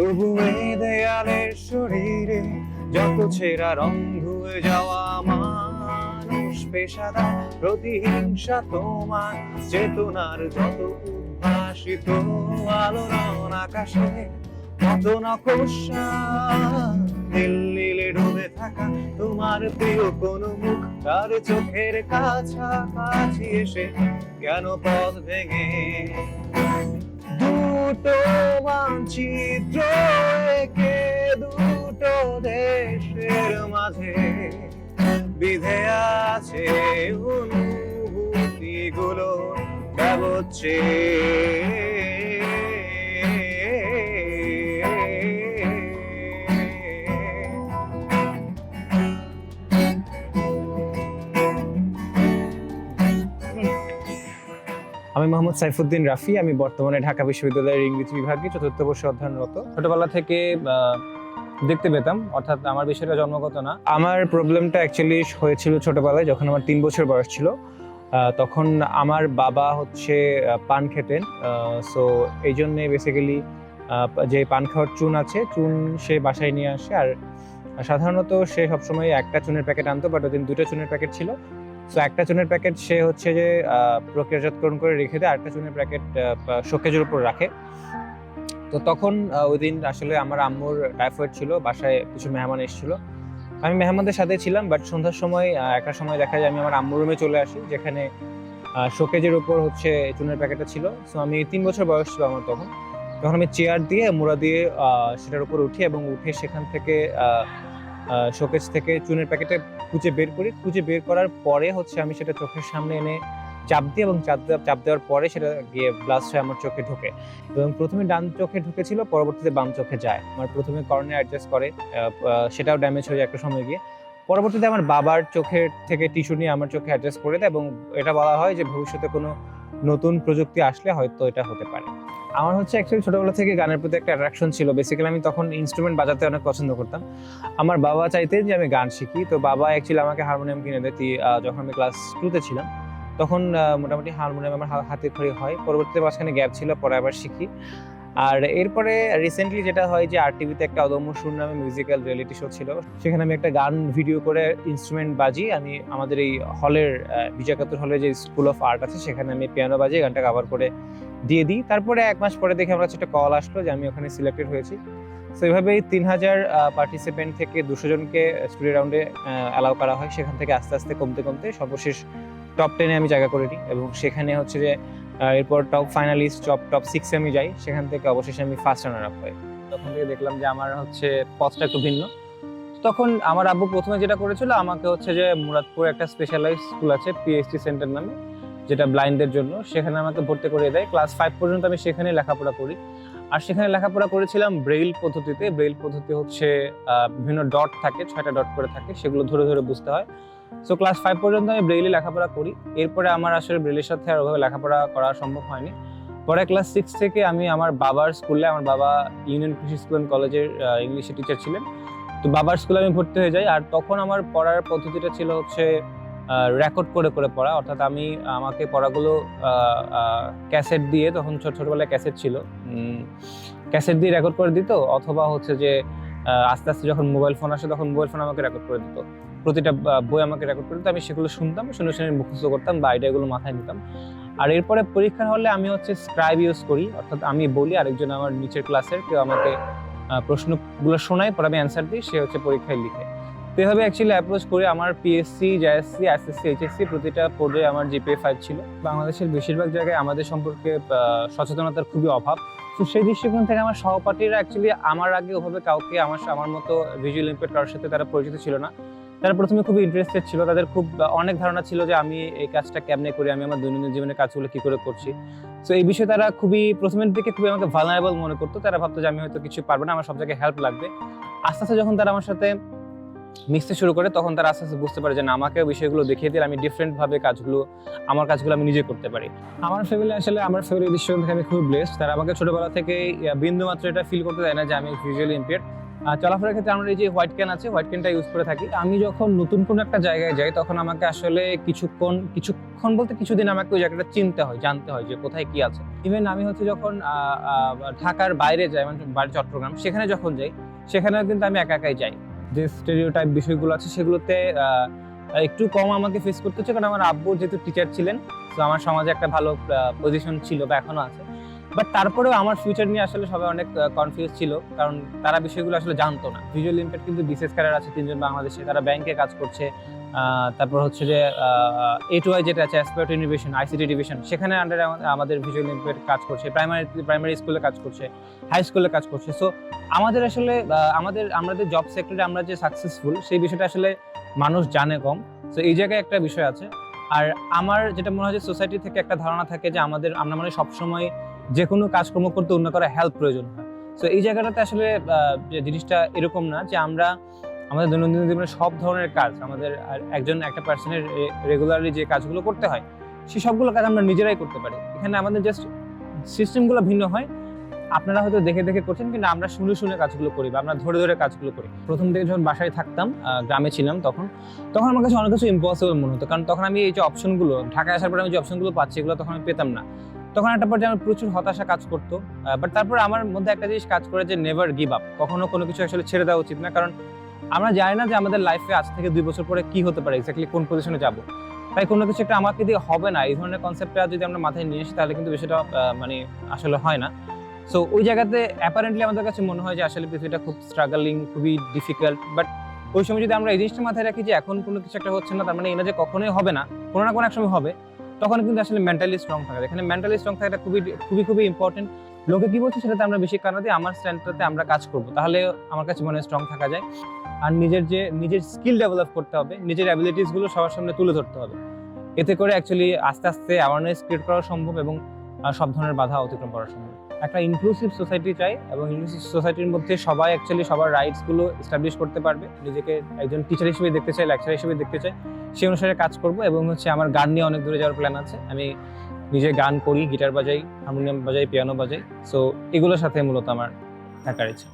তবু এই দেয়ালের শরীরে যত ছেঁড়া রং ধুয়ে যাওয়া মানুষ, পেশাদার প্রতিহিংসা তোমার, চেতনার যত উদ্ভাসিত আলোড়ন আকাশে, কত নকশা দিল্লিলে ডুবে থাকা তোমার প্রিয় কোন মুখ, তার চোখের কাছাকাছি এসে কেন পথ ভেঙে মানচিত্র একে দুটো দেশের মাঝে। বিধে আছে অনুভূতিগুলো ব্যবচ্ছে আমি মোহাম্মদ সাইফুদ্দিন রাফি, আমি বর্তমানে ঢাকা বিশ্ববিদ্যালয়ের ইংরেজি বিভাগে চতুর্থ বর্ষে অধ্যয়নরত। ছোটবেলা থেকে দেখতে পেতাম, অর্থাৎ আমার বিষয়টা জন্মগত না। আমার প্রবলেমটা অ্যাকচুয়ালি হয়েছিল ছোটবেলায় যখন আমার তিন বছর বয়স ছিল। তখন আমার বাবা হচ্ছে পান খেতেন। সো এই জন্যে বেসিক্যালি যে পান খাওয়ার চুন আছে, চুন সে বাসায় নিয়ে আসে। আর সাধারণত সে সবসময় একটা চুনের প্যাকেট আনতো বাট ওদিন দুটো চুনের প্যাকেট ছিল। সো একটা চুনের প্যাকেট সে হচ্ছে যে প্রক্রিয়াজাতকরণ করে রেখে দেয়, আরেকটা চুনের প্যাকেট শোকেজের উপর রাখে। তো তখন ওই দিন আসলে আমার আম্মুর টাইফয়েড ছিল, বাসায় কিছু মেহমান এসেছিল। আমি মেহমানদের সাথে ছিলাম বাট সন্ধ্যার সময় একটা সময় দেখা যায় আমি আমার আম্মুর রুমে চলে আসি, যেখানে শোকেজের উপর হচ্ছে চুনের প্যাকেটটা ছিল। সো আমি তিন বছর বয়স ছিল আমার তখন। তখন আমি চেয়ার দিয়ে, মুড়া দিয়ে সেটার উপর উঠি এবং উঠে সেখান থেকে শোকেজ থেকে চুনের প্যাকেটে কুচে বের করি। খুঁজে বের করার পরে হচ্ছে আমি সেটা চোখের সামনে এনে চাপ দিই এবং চাপ চাপ দেওয়ার পরে সেটা গিয়ে ব্লাস্ট হয়ে আমার চোখে ঢোকে। এবং প্রথমে ডান চোখে ঢুকেছিল, পরবর্তীতে বাম চোখে যায়। আমার প্রথমে কর্নে অ্যাডজাস্ট করে সেটাও ড্যামেজ হয়ে যায় একটা সময় গিয়ে। পরবর্তীতে আমার বাবার চোখের থেকে টিস্যু নিয়ে আমার চোখে অ্যাডজাস্ট করে দেয় এবং এটা বলা হয় যে ভবিষ্যতে কোনো নতুন প্রযুক্তি আসলে হয়তো এটা হতে পারে। আমার হচ্ছে অ্যাকচুয়ালি ছোটোবেলা থেকে গানের প্রতি একটা অ্যাট্রাকশন ছিল। বেসিক্যালি আমি তখন ইনস্ট্রুমেন্ট বাজাতে অনেক পছন্দ করতাম। আমার বাবা চাইতেন যে আমি গান শিখি, তো বাবা অ্যাকচুয়ালি আমাকে হারমোনিয়াম কিনে দেয় যখন আমি ক্লাস টুতে ছিলাম। তখন মোটামুটি হারমোনিয়াম আমার হাতে খড়ি হয়। পরবর্তীতে মাঝখানে গ্যাপ ছিল, পরে আবার শিখি। আর এরপরে রিসেন্টলি যেটা হয় যে আর টিভিতে একটা অদম্য সুর নামে মিউজিক্যাল রিয়েলিটি শো ছিল, সেখানে আমি একটা গান ভিডিও করে ইনস্ট্রুমেন্ট বাজি আমি আমাদের এই হলের বিজয়কাতুর হলে যে স্কুল অফ আর্ট আছে, সেখানে আমি পিয়ানো বাজি গানটা কভার করে দিয়ে দিই। তারপরে এক মাস পরে দেখে আমার কাছে একটা কল আসলো যে আমি ওখানে সিলেক্টেড হয়েছি। তো এইভাবেই তিন হাজার পার্টিসিপেন্ট থেকে দুশো জনকে স্টুডিও রাউন্ডে অ্যালাউ করা হয়। সেখান থেকে আস্তে আস্তে কমতে কমতে সর্বশেষ টপ টেনে আমি জায়গা করে নিই এবং সেখানে হচ্ছে যে এরপর টপ ফাইনালিস্ট টপ টপ সিক্সে আমি যাই, সেখান থেকে অবশেষে আমি ফার্স্ট রানার আপ হই। তখন থেকে দেখলাম যে আমার হচ্ছে পথটা একটু ভিন্ন। তখন আমার আব্বু প্রথমে যেটা করেছিল, আমাকে হচ্ছে যে মুরাদপুর একটা স্পেশালাইজ স্কুল আছে পিএইচডি সেন্টার নামে, যেটা ব্লাইন্ডদের জন্য। সেখানে আমাকে ভর্তি করে দেয়। ক্লাস ফাইভ পর্যন্ত আমি সেখানে লেখাপড়া করি। আর সেখানে লেখাপড়া করেছিলাম ব্রেইল পদ্ধতিতে। ব্রেইল পদ্ধতি হচ্ছে বিভিন্ন ডট থাকে, ছয়টা ডট করে থাকে, সেগুলো ধরে ধরে বুঝতে হয়। সো ক্লাস ফাইভ পর্যন্ত আমি ব্রেইলে লেখাপড়া করি। এরপরে আমার আসলে ব্রেইলের সাথে আর ওভাবে লেখাপড়া করা সম্ভব হয়নি। পরে ক্লাস সিক্স থেকে আমি আমার বাবার স্কুলে আমার বাবা ইউনিয়ন কৃষি স্কুল অ্যান্ড কলেজের ইংলিশের টিচার ছিলেন। তো বাবার স্কুলে আমি ভর্তি হয়ে যাই। আর তখন আমার পড়ার পদ্ধতিটা ছিল হচ্ছে রেকর্ড করে করে পড়া। অর্থাৎ আমি আমাকে পড়াগুলো ক্যাসেট দিয়ে, তখন ছোট, ছোটবেলায় ক্যাসেট ছিল। ক্যাসেট দিয়ে রেকর্ড করে দিত। অথবা হচ্ছে যে আস্তে আস্তে যখন মোবাইল ফোন আসে, তখন মোবাইল ফোন আমাকে রেকর্ড করে দিত। প্রতিটা বই আমাকে রেকর্ড করে দিত আমি সেগুলো শুনতাম, শুনে শুনে মুখস্থ করতাম বা আইডিয়াগুলো মাথায় নিতাম। আর এরপরে পরীক্ষার হলে আমি হচ্ছে স্ক্রাইব ইউজ করি, অর্থাৎ আমি বলি আরেকজন আমার নিচের ক্লাসের কেউ আমাকে প্রশ্নগুলো শোনায়, পরে আমি অ্যান্সার দিই, সে হচ্ছে পরীক্ষায় লিখে। তো এভাবে অ্যাকচুয়ালি অ্যাপ্রোচ করে আমার পিএসসি জেএসসি এসএসসি এইচএসসি প্রতিটা পর্যায়ে আমার জিপিএ ফাইভ ছিল। বাংলাদেশের বেশিরভাগ জায়গায় আমাদের সম্পর্কে সচেতনতার খুবই অভাব। তো সেই দৃষ্টিকোণ থেকে আমার সহপাঠীরা অ্যাকচুয়ালি আমার আগে ওভাবে কাউকে আমার আমার মতো ভিজুয়াল ইম্পেয়ার কারোর সাথে তারা পরিচিত ছিল না। তারা প্রথমে খুবই ইন্টারেস্টেড ছিল। তাদের খুব অনেক ধারণা ছিল যে আমি এই কাজটা কেমনে করি আমি আমার দৈনন্দিন জীবনের কাজগুলো কি করে করছি। তো এই বিষয়ে তারা খুবই প্রথমের দিকে খুবই আমাকে ভালনারেবল মনে করতো। তারা ভাবতো যে আমি হয়তো কিছু পারব না আমার সব জায়গায় হেল্প লাগবে। আস্তে আস্তে যখন তারা আমার সাথে মিশতে শুরু করে তখন তারা আস্তে আস্তে বুঝতে পারে যে না আমাকে বিষয়গুলো দেখিয়ে দিলে আমি ডিফারেন্টভাবে কাজগুলো আমার কাজগুলো আমি নিজে করতে পারি। আমার ফ্যামিলি আসলে আমার ফ্যামিলি দৃষ্টিকোণ থেকে আমি খুবই ব্লেসড তারা আমাকে ছোটবেলা থেকে বিন্দু মাত্র এটা ফিল করতে দেয় না যে আমি ভিজুয়ালি ইম্পেয়ার আহ, চলাফেরার ক্ষেত্রে আমরা এই যে হোয়াইট ক্যান আছে হোয়াইট ক্যানটা ইউজ করে থাকি। আমি যখন নতুন কোনো একটা জায়গায় যাই, তখন আমাকে আসলে কিছুক্ষণ কিছুক্ষণ বলতে কিছুদিন আমাকে ওই জায়গাটা চিনতে হয়, জানতে হয় যে কোথায় কি আছে। ইভেন আমি হচ্ছে যখন ঢাকার বাইরে যাই মানে বাড়ি চট্টগ্রাম, সেখানে যখন যাই, সেখানেও কিন্তু আমি একা একাই যাই। যে স্টেরিও টাইপ বিষয়গুলো আছে, সেগুলোতে একটু কম আমাকে ফেস করতে হচ্ছে, কারণ আমার আব্বু যেহেতু টিচার ছিলেন, তো আমার সমাজে একটা ভালো পজিশন ছিল বা এখনও আছে। বাট তারপরেও আমার ফিউচার নিয়ে আসলে সবাই অনেক কনফিউজ ছিল। কারণ তারা বিষয়গুলো আসলে জানতো না। ভিজুয়াল ইম্প্যাক্ট কিন্তু বিশেষ ক্যারিয়ার আছে তিনজন বাংলাদেশে। তারা ব্যাংকে কাজ করছে। তারপর হচ্ছে যে এ টু আই যেটা আছে অ্যাসপায়ার ইনোভেশন আইসিটি ডিভিশন সেখানে আন্ডারে আমাদের ভিজুয়াল ইম্প্যাক্ট কাজ করছে। প্রাইমারি প্রাইমারি স্কুলে কাজ করছে। হাই স্কুলে কাজ করছে। সো আমাদের আসলে আমাদের আমাদের জব সেক্টরে আমরা যে সাকসেসফুল সেই বিষয়টা আসলে মানুষ জানে কম। তো এই জায়গায় একটা বিষয় আছে। আর আমার যেটা মনে হয় যে সোসাইটি থেকে একটা ধারণা থাকে যে, আমাদের, আমরা মানে সবসময় যে কোনো কাজকর্ম করতে অন্য কারও হেল্প প্রয়োজন হয়। তো এই জায়গাটাতে আসলে জিনিসটা এরকম না যে আমরা, আমাদের দৈনন্দিন জীবনে সব ধরনের কাজ, আমাদের একজন একটা পার্সনের রেগুলারলি যে কাজগুলো করতে হয় সেই সবগুলো কাজ আমরা নিজেরাই করতে পারি। এখানে আমাদের জাস্ট সিস্টেমগুলো ভিন্ন হয়। আপনারা হয়তো দেখে দেখে করছেন, কিন্তু আমরা শুনে শুনে কাজগুলো করি বা আমরা ধরে ধরে কাজগুলো করি। প্রথম থেকে যখন বাসায় থাকতাম গ্রামে ছিলাম তখন তখন আমার কাছে অনেক কিছু ইম্পসিবল মনে হতো। কারণ তখন আমি এই যে অপশনগুলো ঢাকায় আসার পরে আমি যে অপশনগুলো পাচ্ছি, এগুলো তখন আমি পেতাম না। তখন একটা পর্যায়ে আমার প্রচুর হতাশা কাজ করতো। বাট তারপর আমার মধ্যে একটা জিনিস কাজ করে যে নেভার গিভ আপ কখনো কোনো কিছু আসলে ছেড়ে দেওয়া উচিত না। কারণ আমরা জানি না যে আমাদের লাইফে আজ থেকে দুই বছর পরে কি হতে পারে এক্স্যাক্টলি কোন পজিশনে যাব। তাই কোনো কিছু একটা আমাকে দিয়ে হবে না। এই ধরনের কনসেপ্টটা যদি আমরা মাথায় নিয়ে আসি, তাহলে কিন্তু বিষয়টা মানে আসলে হয় না। সো ওই জায়গাতে অ্যাপারেন্টলি আমাদের কাছে মনে হয় যে আসলে পৃথিবীটা খুব স্ট্রাগলিং খুবই ডিফিকাল্ট বাট ওই সময় যদি আমরা এই জিনিসটা মাথায় রাখি যে এখন কোনো কিছু একটা হচ্ছে না, তার মানে এই না যে কখনোই হবে না, কোনো না কোনো এক সময় হবে। তখন কিন্তু আসলে মেন্টালি স্ট্রং থাকে। এখানে মেন্টালি স্ট্রং থাকাটা খুবই খুবই খুবই ইম্পর্টেন্ট লোকে কি বলছে সেটাতে আমরা বেশি কারণ দিই, আমার স্ট্যান্ডটাতে আমরা কাজ করব। তাহলে আমার কাছে মনে স্ট্রং থাকা যায়। আর নিজের যে, নিজের স্কিল ডেভেলপ করতে হবে, নিজের অ্যাবিলিটিসগুলো সবার সামনে তুলে ধরতে হবে। এতে করে অ্যাকচুয়ালি আস্তে আস্তে অ্যাওয়ারনেস ক্রিয়েট করা সম্ভব এবং সব ধরনের বাধা অতিক্রম করা সম্ভব। একটা ইনক্লুসিভ সোসাইটি চাই এবং ইনক্লুসিভ সোসাইটির মধ্যে সবাই অ্যাকচুয়ালি সবার রাইটসগুলো এস্টাবলিশ করতে পারবে। নিজেকে একজন টিচার হিসেবে দেখতে চাই লেকচার হিসেবে দেখতে চাই, সেই অনুসারে কাজ করব এবং হচ্ছে আমার গান নিয়ে অনেক দূরে যাওয়ার প্ল্যান আছে। আমি নিজে গান করি গিটার বাজাই হারমোনিয়াম বাজাই পিয়ানো বাজাই। সো এগুলোর সাথে মূলত আমার থাকার ইচ্ছা।